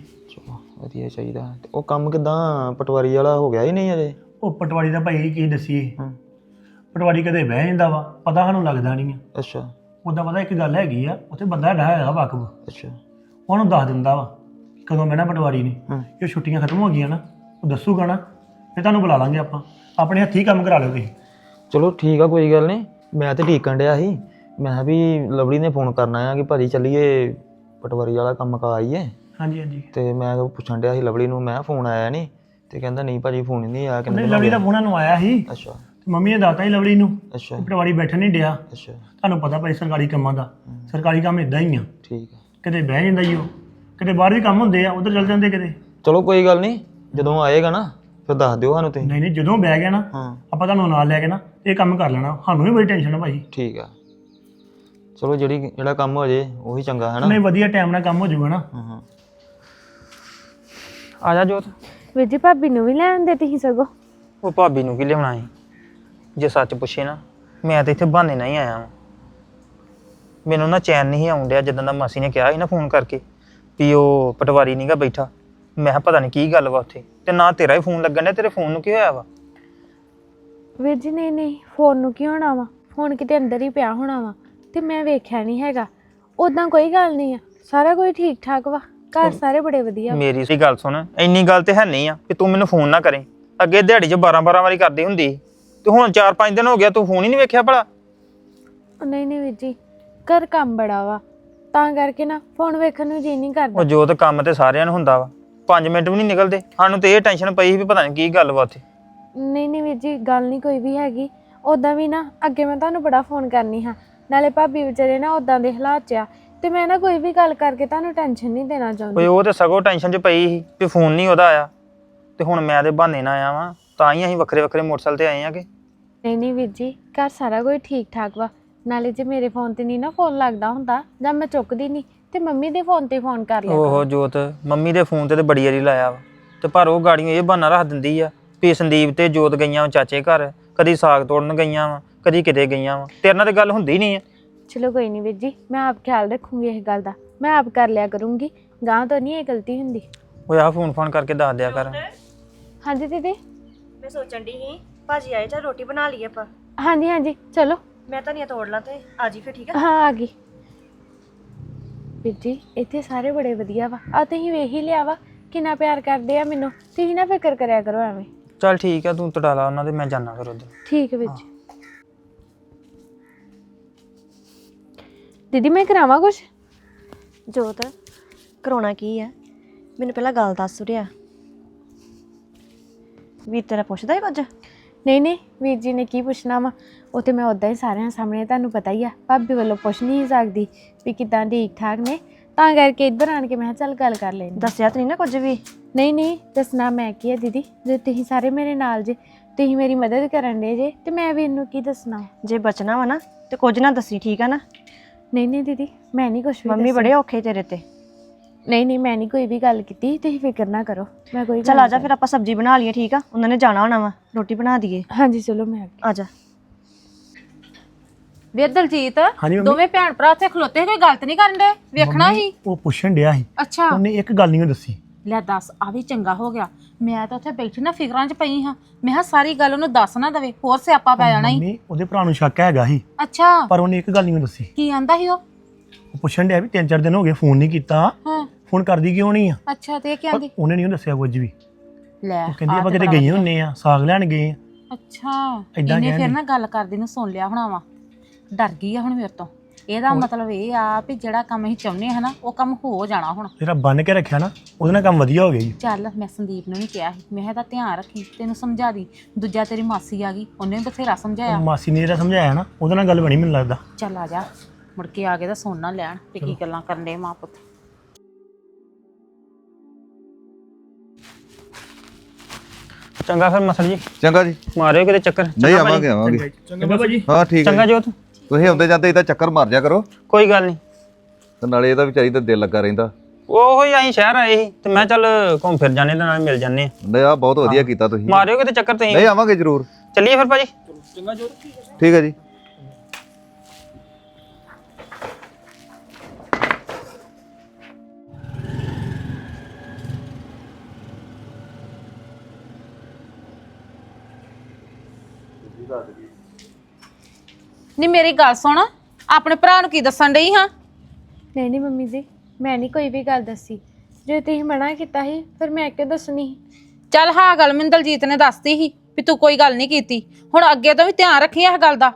ਵਧੀਆ ਚਾਹੀਦਾ। ਤੇ ਉਹ ਕੰਮ ਕਿਦਾਂ ਪਟਵਾਰੀ ਵਾਲਾ ਹੋ ਗਿਆ ਹੀ ਨਹੀਂ ਅਜੇ? ਉਹ ਪਟਵਾਰੀ ਦਾ ਭਾਈ ਕੀ ਦਸੀਏ? ਹੂੰ। ਪਟਵਾਰੀ ਕਦੇ ਬਹਿ ਜਾਂਦਾ ਵਾ ਪਤਾ ਸਾਨੂੰ ਲੱਗਦਾ ਨਹੀਂ ਆ। ਅੱਛਾ। ਉਦਾਂ ਪਤਾ ਇੱਕ ਗੱਲ ਹੈਗੀ ਆ ਉੱਥੇ ਬੰਦਾ ਸਾਡਾ ਹੈਗਾ ਵਾਕਬ। ਅੱਛਾ। ਉਹਨੂੰ ਦੱਸ ਦਿੰਦਾ ਵਾ ਕਿ ਕਦੋਂ ਬਹਿਣਾ ਪਟਵਾਰੀ ਨੇ? ਹੂੰ। ਇਹ ਛੁੱਟੀਆਂ ਖਤਮ ਹੋ ਗਈਆਂ ਨਾ ਉਹ ਦੱਸੂਗਾ ਨਾ ਫਿਰ ਤੁਹਾਨੂੰ ਬੁਲਾ ਲਾਂਗੇ ਆਪਾਂ। ਆਪਣੇ ਹੱਥੀਂ ਕੰਮ ਕਰਾ ਲਿਓ ਤੁਸੀਂ। ਚਲੋ ਠੀਕ ਆ ਕੋਈ ਗੱਲ ਨਹੀਂ। ਮੈਂ ਤੇ ਢੀਕਣ ਡਿਆ ਸੀ। ਮੈਂ ਕਿਹਾ ਵੀ ਲਵਲੀ ਨੇ ਫੋਨ ਕਰਨਾ ਆ ਕਿ ਭਾਜੀ ਚੱਲੀਏ ਪਟਵਾਰੀ ਵਾਲਾ ਕੰਮ ਕਾ ਆਈਏ। ਹਾਂਜੀ ਹਾਂਜੀ। ਤੇ ਮੈਂ ਉਹ ਪੁੱਛਣ ਡਿਆ ਸੀ ਲਵਲੀ ਨੂੰ ਮੈਂ ਫੋਨ ਆਇਆ ਨਹੀਂ ਤੇ ਕਹਿੰਦਾ ਨਹੀਂ ਭਾਜੀ ਫੋਨ ਹੀ ਨਹੀਂ ਆਇਆ ਨਹੀਂ ਕਿੰਨੇ ਲਵਲੀ ਦਾ ਫੋਨ ਨੂੰ ਆਇਆ ਸੀ। ਅੱਛਾ। ਤੇ ਮੰਮੀ ਨੇ ਦੱਸਤਾ ਸੀ ਲਵਲੀ ਨੂੰ। ਅੱਛਾ। ਪਟਵਾਰੀ ਬੈਠਣ ਨਹੀਂ ਡਿਆ। ਅੱਛਾ। ਤੁਹਾਨੂੰ ਪਤਾ ਭਾਈ ਸਰਕਾਰੀ ਕੰਮਾਂ ਦਾ। ਸਰਕਾਰੀ ਕੰਮ ਇਦਾਂ ਹੀ ਆ। ਠੀਕ ਆ। ਕਿਤੇ ਬਹਿ ਜਾਂਦਾ ਹੀ ਉਹ। ਕਿਤੇ ਬਾਹਰ ਵੀ ਕੰਮ ਹੁੰਦੇ ਆ ਉਧਰ ਚਲ ਜਾਂਦੇ ਕਿਤੇ। ਚਲੋ ਕੋਈ ਗੱਲ ਨਹੀਂ ਜਦੋਂ ਆਏਗਾ ਨਾ ਫਿਰ ਦੱਸ ਦਿਓ ਸਾਨੂੰ ਤੁਸੀਂ। ਨਹੀਂ ਨਹੀਂ ਜਦੋਂ ਬਹਿ ਗਿਆ ਨਾ ਹਾਂ। ਆਪਾਂ ਤੁਹਾਨੂੰ ਨਾਲ ਲੈ ਕੇ ਨਾ ਇਹ ਕੰਮ ਕਰ ਲੈਣਾ। ਸਾਨੂੰ ਵੀ ਬੜੀ ਟੈਨਸ਼ਨ ਆ ਭਾਈ ਠੀਕ ਆ। ਚਲੋ ਜਿਹੜੀ ਜਿਹੜਾ ਕੰਮ ਹੋ ਜੇ ਉਹੀ ਚੰਗਾ ਹੈ ਨਾ? ਨਹੀਂ ਵਧੀਆ ਟਾਈਮ ਨਾਲ ਕੰਮ ਹੋ ਜਾਊਗਾ ਨਾ। ਹਾਂ ਹਾਂ। ਆ ਜਾ ਜੋਤ। ਵੀਰ ਜੀ ਭਾਬੀ ਨੂੰ ਵੀ ਲੈਣ ਦੇ ਤੁਸੀਂ ਸਗੋ। ਉਹ ਭਾਬੀ ਨੂੰ ਕੀ ਲਿਆਉਣਾ ਸੀ? ਜੇ ਸੱਚ ਪੁੱਛੇ ਨਾ ਮੈਂ ਤਾਂ ਇੱਥੇ ਬਹਾਨੇ ਨਾਲ ਹੀ ਆਇਆ ਵਾਂ। ਮੈਨੂੰ ਨਾ ਚੈਨ ਨਹੀਂ ਆਉਣ ਡਿਆ ਜਦੋਂ ਦਾ ਮਾਸੀ ਨੇ ਕਿਹਾ ਸੀ ਨਾ ਫੋਨ ਕਰਕੇ ਵੀ ਉਹ ਪਟਵਾਰੀ ਨਹੀਂਗਾ ਬੈਠਾ। ਮੈਂ ਕਿਹਾ ਪਤਾ ਨਹੀਂ ਕੀ ਗੱਲ ਵਾ ਉੱਥੇ ਤੇ ਨਾ ਤੇਰਾ ਹੀ ਫੋਨ ਲੱਗਣ ਡਿਆ ਤੇਰੇ ਫੋਨ ਨੂੰ ਕੀ ਹੋਇਆ ਵਾ? ਵੀਰ ਜੀ ਨਹੀਂ ਨਹੀਂ ਫੋਨ ਨੂੰ ਕੀ ਹੋਣਾ ਵਾ? ਫੋਨ ਕਿਤੇ ਅੰਦਰ ਹੀ ਪਿਆ ਹੋਣਾ ਵਾ ਤੇ ਮੈਂ ਵੇਖਿਆ ਨਹੀਂ ਹੈਗਾ। ਉਦਾਂ ਕੋਈ ਗੱਲ ਨਹੀਂ ਆ ਸਾਰਾ ਕੁਝ ਠੀਕ ਠਾਕ ਵਾ। ਘਰ ਸਾਰੇ ਬੜੇ ਵਧੀਆ। ਮੇਰੀ ਸੀ ਗੱਲ ਸੁਣ ਇੰਨੀ ਗੱਲ ਤੇ ਹੈ ਨਹੀਂ ਆ ਕਿ ਤੂੰ ਮੈਨੂੰ ਫੋਨ ਨਾ ਕਰੇ। ਅੱਗੇ ਦਿਹਾੜੀ 'ਚ 12 12 ਵਾਰੀ ਕਰਦੀ ਹੁੰਦੀ ਸੀ। ਤੇ ਹੁਣ 4-5 ਦਿਨ ਹੋ ਗਿਆ ਤੂੰ ਫੋਨ ਹੀ ਨਹੀਂ ਵੇਖਿਆ ਭਲਾ। ਨਹੀਂ ਨਹੀਂ ਵੀਰ ਜੀ ਘਰ ਕੰਮ ਬੜਾ ਵਾ। ਤਾਂ ਕਰਕੇ ਨਾ ਫੋਨ ਵੇਖਣ ਨੂੰ ਜੀ ਨਹੀਂ ਉਹ ਕਰਦਾ ਜੋਤ ਕੰਮ ਤੇ ਸਾਰਿਆਂ ਨੂੰ ਹੁੰਦਾ ਵਾ। 5 ਮਿੰਟ ਵੀ ਨਹੀਂ ਨਿਕਲਦੇ। ਸਾਨੂੰ ਤੇ ਇਹ ਟੈਨਸ਼ਨ ਪਈ ਸੀ ਵੀ ਪਤਾ ਨਹੀਂ ਕੀ ਗੱਲ ਵਾ ਉੱਥੇ। ਨਹੀਂ ਨਹੀਂ ਵੀਰ ਜੀ ਗੱਲ ਨਹੀਂ ਕੋਈ ਵੀ ਹੈਗੀ। ਉਦਾਂ ਵੀ ਨਾ ਅੱਗੇ ਮੈਂ ਤੁਹਾਨੂੰ ਬੜਾ ਫੋਨ ਕਰਨੀ ਹਾਂ। ਨਾਲੇ ਭਾਬੀ ਵਿਚਾਰੇ ਨਾ ਉਦਾਂ ਦੇ ਹਾਲਾਤ 'ਚ ਆ। ਤੇ ਮੈਂ ਨਾ ਕੋਈ ਵੀ ਗੱਲ ਕਰਕੇ ਤੁਹਾਨੂੰ ਟੈਨਸ਼ਨ ਨਹੀਂ ਦੇਣਾ ਚਾਹੁੰਦੀ। ਓਏ ਉਹ ਤੇ ਸਗੋਂ ਟੈਨਸ਼ਨ 'ਚ ਪਈ ਸੀ ਵੀ ਫੋਨ ਨਹੀਂ ਉਹਦਾ ਆਇਆ। ਤੇ ਹੁਣ ਮੈਂ ਤੇ ਬਹਾਨੇ ਨਾਲ ਆਇਆ ਵਾਂ ਤਾਂ ਹੀ ਅਸੀਂ ਵੱਖਰੇ ਵੱਖਰੇ ਮੋਟਰਸਾਈਕਲ ਤੇ ਆਏ ਆਂਗੇ। ਨਹੀਂ ਨਹੀਂ ਵੀਰ ਜੀ ਘਰ ਸਾਰਾ ਕੁਝ ਠੀਕ ਠਾਕ ਵਾ। ਨਾਲੇ ਜੇ ਮੇਰੇ ਫੋਨ ਤੇ ਨਹੀਂ ਨਾ ਫੋਨ ਲੱਗਦਾ ਹੁੰਦਾ ਜਾਂ ਮੈਂ ਚੁੱਕਦੀ ਨਹੀਂ ਤੇ ਮੰਮੀ ਦੇ ਫੋਨ ਤੇ ਫੋਨ ਕਰ ਲਿਆ ਓਹੋ ਜੋਤ ਮੰਮੀ ਦੇ ਫੋਨ ਤੇ ਤੇ ਬੜੀ ਵਾਰੀ ਲਾਇਆ ਵਾ। ਤੇ ਪਰ ਉਹ ਗਾੜੀਆਂ ਇਹ ਬਹਾਨਾ ਰੱਖ ਦਿੰਦੀ ਆ ਵੀ ਸੰਦੀਪ ਤੇ ਜੋਤ ਗਈਆਂ ਵਾਂ ਚਾਚੇ ਘਰ ਕਦੀ ਸਾਗ ਤੋੜਨ ਗਈਆਂ ਵਾ ਕਦੀ ਕਿਤੇ ਗਈਆਂ ਵਾ। ਤੇਰੇ ਨਾਲ ਤੇ ਗੱਲ ਹੁੰਦੀ ਨਹੀਂ ਆ। ਚਲੋ ਕੋਈ ਨਹੀਂ ਵੀਰ ਜੀ ਮੈਂ ਆਪ ਖਿਆਲ ਰੱਖੂੰਗੀ ਇਹ ਗੱਲ ਦਾ। ਮੈਂ ਆਪ ਕਰ ਲਿਆ ਕਰੂੰਗੀ ਗਾਂ ਤੋਂ ਨਹੀਂ ਇਹ ਗਲਤੀ ਹੁੰਦੀ। ਓਏ ਆਹ ਫੋਨ ਫੋਨ ਕਰਕੇ ਦੱਸ ਦਿਆ ਕਰ। ਹਾਂਜੀ ਦੀਦੀ? ਮੈਂ ਸੋਚਣ ਦੀ ਸੀ ਭਾਜੀ ਆਏ ਤਾਂ ਰੋਟੀ ਬਣਾ ਲਈਏ ਆਪਾਂ। ਹਾਂਜੀ ਹਾਂਜੀ ਚਲੋ। ਮੈਂ ਧਨੀਆ ਤੋੜ ਲਾਂ ਤੇ ਆ ਜੀ ਫਿਰ ਠੀਕ ਹਾਂ ਆ ਗਈ। ਵੀਰ ਜੀ ਇੱਥੇ ਸਾਰੇ ਬੜੇ ਵਧੀਆ ਵਾ। ਆ ਤੁਸੀਂ ਵੇਖ ਹੀ ਲਿਆ ਵਾ ਕਿੰਨਾ ਪਿਆਰ ਕਰਦੇ ਆ ਮੈਨੂੰ। ਤੁਸੀਂ ਨਾ ਫਿਕਰ ਕਰਿਆ ਕਰੋ ਐਵੇਂ। ਚੱਲ ਠੀਕ ਆ ਤੂੰ ਤੜਾ ਲਾ ਉਹਨਾਂ ਦੇ ਮੈਂ ਜਾਣਾ ਫਿਰ ਉਧਰ। ਠੀਕ ਹੈ ਵੀਰ ਜੀ। ਦੀਦੀ ਮੈਂ ਕਰਾਵਾਂ ਕੁਛ? ਜੋਤ ਕਰਾਉਣਾ ਕੀ ਆ? ਮੈਨੂੰ ਪਹਿਲਾਂ ਗੱਲ ਦੱਸ ਰਿਹਾ ਵੀਰ ਤੇਰਾ ਪੁੱਛਦਾ ਹੀ ਕੁਝ? ਨਹੀਂ ਨਹੀਂ ਵੀਰ ਜੀ ਨੇ ਕੀ ਪੁੱਛਣਾ ਵਾ? ਉਹ ਤੇ ਮੈਂ ਉਦਾਂ ਹੀ ਸਾਰਿਆਂ ਸਾਹਮਣੇ ਤੁਹਾਨੂੰ ਪਤਾ ਹੀ ਆ। ਭਾਬੀ ਵੱਲੋਂ ਪੁੱਛ ਨਹੀਂ ਸਕਦੀ ਵੀ ਕਿਦਾਂ ਠੀਕ ਠਾਕ ਨੇ। ਤਾਂ ਕਰਕੇ ਇੱਧਰ ਆਣ ਕੇ ਮੈਂ ਕਿਹਾ ਚੱਲ ਗੱਲ ਕਰ ਲੈਂਦੇ ਦੱਸਿਆ ਤਾਂ ਨਹੀਂ ਨਾ ਕੁਝ ਵੀ? ਨਹੀਂ ਨਹੀਂ ਦੱਸਣਾ ਮੈਂ ਕੀ ਹੈ ਦੀਦੀ? ਜੇ ਤੁਸੀਂ ਸਾਰੇ ਮੇਰੇ ਨਾਲ ਜੇ ਤੁਸੀਂ ਮੇਰੀ ਮਦਦ ਕਰਨ ਦੇ ਜੇ ਤੇ ਮੈਂ ਵੀਰ ਨੂੰ ਕੀ ਦੱਸਣਾ? ਜੇ ਬਚਣਾ ਵਾ ਨਾ ਤੇ ਕੁਝ ਨਾ ਦੱਸੀ ਠੀਕ ਆ ਨਾ? ਨਹੀਂ ਨਹੀਂ ਦੀਦੀ ਮੈਂ ਨਹੀਂ ਕੁਛ ਵੀ ਮੰਮੀ। ਬੜੇ ਔਖੇ ਤੇਰੇ ਤੇ। ਨਹੀਂ ਨਹੀਂ ਮੈਂ ਨਹੀਂ ਕੋਈ ਵੀ ਗੱਲ ਕੀਤੀ ਤੁਸੀਂ ਫਿਕਰ ਨਾ ਕਰੋ ਮੈਂ ਕੋਈ ਚਲ ਆ ਜਾ ਫਿਰ ਆਪਾਂ ਸਬਜ਼ੀ ਬਣਾ ਲਈਏ ਠੀਕ ਆ? ਉਹਨਾਂ ਨੇ ਜਾਣਾ ਹੋਣਾ ਵਾ ਰੋਟੀ ਬਣਾ ਦਈਏ। ਹਾਂਜੀ ਚਲੋ ਮੈਂ ਆ ਜਾ। ਵੇ ਦਲਜੀਤ ਹਾਂਜੀ ਮੰਮੀ। ਦੋਵੇਂ ਭੈਣ ਭਰਾ ਉੱਥੇ ਖਲੋਤੇ ਕੋਈ ਗਲਤ ਨਹੀਂ ਕਰਨ ਦੇ ਵੇਖਣਾ ਹੀ ਉਹ ਪੁੱਛਣ ਡਿਆ ਸੀ। ਅੱਛਾ। ਉਹਨੇ ਇੱਕ ਗੱਲ ਨਹੀਂ ਦੱਸੀ। ਲੈ ਦੱਸ ਆ ਵੀ ਚੰਗਾ ਹੋ ਗਿਆ। ਮੈਂ ਤਾਂ ਉੱਥੇ ਬੈਠੀ ਨਾ ਫਿਕਰਾਂ 'ਚ ਪਈ ਹਾਂ। ਮੈਂ ਕਿਹਾ ਸਾਰੀ ਗੱਲ ਉਹਨੂੰ ਦੱਸ ਨਾ ਦਵੇ ਹੋਰ ਸਿਆਪਾ ਪੈ ਜਾਣਾ ਹੀ। ਮੰਮੀ ਉਹਦੇ ਭਰਾ ਨੂੰ ਸ਼ੱਕ ਹੈਗਾ ਸੀ। ਅੱਛਾ। ਪਰ ਉਹਨੇ ਇੱਕ ਗੱਲ ਨਹੀਂ ਦੱਸੀ। ਕੀ ਆਂਦਾ ਸੀ ਉਹ? ਉਹ ਪੁੱਛਣ ਡਿਆ ਵੀ ਤਿੰਨ ਚਾਰ ਦਿਨ ਹੋ ਗਏ ਫੋਨ ਨਹੀਂ ਕੀਤਾ। ਹਾਂ। ਫੋਨ ਕਰਦੀ ਕਿਉਂ ਨਹੀਂ ਆ? ਅੱਛਾ ਤੇ ਇਹ ਕੀ ਪਰ ਆਂਦੀ? ਉਹਨੇ ਨਹੀਂ ਦੱਸਿਆ ਕੁਝ ਵੀ। ਲੈ ਉਹ ਕਹਿੰਦੀ ਆਹ ਆਪਾਂ ਤੇ ਕਿਤੇ ਬੜਾ ਗਏ ਹੁੰਨੇ ਆ ਸਾਗ ਲੈਣ ਗਏ ਆ। ਅੱਛਾ। ਏਦਾਂ ਇਹਨੇ ਫਿਰ ਕਹਿੰਦੀ। ਨਾ ਗੱਲ ਕਰਦੀ ਨੂੰ ਸੁਣ ਲਿਆ ਹੋਣਾ ਵਾ। ਡਰ ਗਈ ਆ ਹੁਣ ਮੇਰੇ ਤੋਂ। ਇਹਦਾ ਮਤਲਬ ਇਹ ਆ ਵੀ ਜਿਹੜਾ ਕੰਮ ਅਸੀਂ ਚਾਹੁੰਦੇ ਹਾਂ ਨਾ ਉਹ ਕੰਮ ਹੋ ਜਾਣਾ ਹੁਣ। ਜਿਹੜਾ ਬੰਨ ਕੇ ਰੱਖਿਆ ਨਾ ਉਹਦੇ ਨਾਲ ਕੰਮ ਵਧੀਆ ਹੋ ਗਿਆ ਜੀ। ਚੱਲ ਮੈਂ ਸੰਦੀਪ ਨੂੰ ਵੀ ਕਿਹਾ ਸੀ ਮੈਂ ਇਹਦਾ ਧਿਆਨ ਰੱਖੀ ਤੈਨੂੰ ਸਮਝਾ ਦੀ ਦੂਜਾ ਤੇਰੀ ਮਾਸੀ ਆ ਗਈ ਉਹਨੇ ਵੀ ਬਥੇਰਾ ਸਮਝਾਇਆ। ਮਾਸੀ ਨੇ ਜਿਹੜਾ ਸਮਝਾਇਆ ਨਾ ਉਹਦੇ ਨਾਲ ਗੱਲ ਬਣੀ ਮੈਨੂੰ ਲੱਗਦਾ। ਚੱਲ ਆ ਜਾ ਮੁੜ ਕੇ ਆ ਕੇ ਤਾਂ ਸੁਣ ਨਾ ਲੈਣ ਵੀ ਕੀ ਗੱਲਾਂ ਕਰਨ ਦੇ ਮਾਂ ਪੁੱਤ। ਚੰਗਾ ਫਿਰ ਮਸਲ ਜੀ। ਚੰਗਾ ਜੀ। ਮਾਰਿਓ ਕਿਤੇ ਚੱਕਰ। ਨਹੀਂ। ਆਵਾਂਗੇ ਆਵਾਂਗੇ। ਚੰਗਾ ਭਾਜੀ। ਹਾਂ ਠੀਕ ਹੈ ਚੰਗਾ ਜੀ। ਜੋਤ। ਤੁਸੀਂ ਆਉਂਦੇ ਜਾਂਦੇ ਇਹਦਾ ਚੱਕਰ ਮਾਰ ਜਾ ਕਰੋ। ਕੋਈ ਗੱਲ ਨਹੀਂ। ਤੇ ਨਾਲੇ ਇਹਦਾ ਵਿਚਾਰੀ ਦਾ ਦਿਲ ਲੱਗਾ ਰਹਿੰਦਾ। ਉਹੋ ਹੀ ਅਸੀਂ ਸ਼ਹਿਰ ਆਏ ਸੀ ਤੇ ਮੈਂ ਚੱਲ ਘੁੰਮ ਫਿਰ ਜਾਣੇ ਤੇ ਨਾਲ ਮਿਲ ਜਾਂਦੇ ਆ। ਨਹੀਂ ਆ ਬਹੁਤ ਵਧੀਆ ਕੀਤਾ ਤੁਸੀਂ। ਮਾਰਿਓ ਕਿਤੇ ਚੱਕਰ ਤੁਸੀਂ। ਨਹੀਂ ਆਵਾਂਗੇ ਜ਼ਰੂਰ। ਚੱਲੀਏ ਫਿਰ ਭਾਜੀ। ਠੀਕ ਹੈ ਜੀ। ਨਹੀਂ ਮੇਰੀ ਗੱਲ ਸੁਣ ਆਪਣੇ ਭਰਾ ਨੂੰ ਕੀ ਦੱਸਣ ਡਈ ਹਾਂ? ਨਹੀਂ ਨਹੀਂ ਮੰਮੀ ਜੀ ਮੈਂ ਨਹੀਂ ਕੋਈ ਵੀ ਗੱਲ ਦੱਸੀ। ਜੇ ਤੁਸੀਂ ਮਨਾ ਕੀਤਾ ਸੀ ਫਿਰ ਮੈਂ ਕਿਉਂ ਦੱਸਣੀ? ਸੀ? ਚੱਲ ਹਾਂ ਗੱਲ ਮੈਨੂੰ ਦਲਜੀਤ ਨੇ ਦੱਸਤੀ ਸੀ ਵੀ ਤੂੰ ਕੋਈ ਗੱਲ ਨਹੀਂ ਕੀਤੀ। ਹੁਣ ਅੱਗੇ ਤੋਂ ਵੀ ਧਿਆਨ ਰੱਖੀ ਇਸ ਗੱਲ ਦਾ।